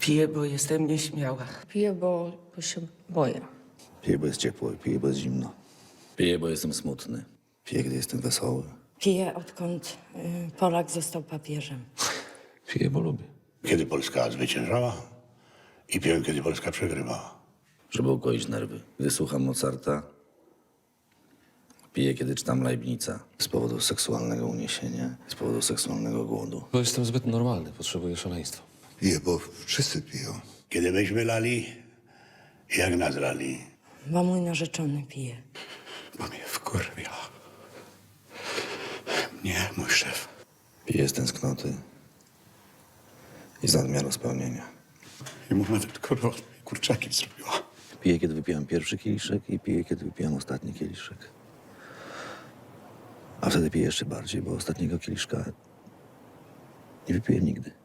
Piję, bo jestem nieśmiała. Piję, bo, bo się boję. Piję, bo jest ciepło, piję, bo jest zimno. Piję, bo jestem smutny. Piję, gdy jestem wesoły. Piję, odkąd y, Polak został papieżem. Piję, bo lubię. Kiedy Polska zwyciężała i piłem, kiedy Polska przegrywała. Żeby ukoić nerwy. Gdy słucham Mozarta, piję, kiedy czytam Leibnica. Z powodu seksualnego uniesienia, z powodu seksualnego głodu. Bo jestem zbyt normalny, potrzebuję szaleństwa. Piję, bo wszyscy piją. Kiedy myśmy lali, jak nas lali. Bo mój narzeczony pije. Bo mnie wkurwia. Nie, mój szef. Piję z tęsknoty i z nadmiaru spełnienia. I mu nawet kurwa kurczaki zrobiła. Piję, kiedy wypijam pierwszy kieliszek i piję, kiedy wypijam ostatni kieliszek. A wtedy piję jeszcze bardziej, bo ostatniego kieliszka nie wypiję nigdy.